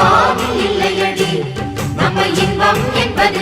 பாவம் இல்லையடி. நம்ம இன்பம் என்பது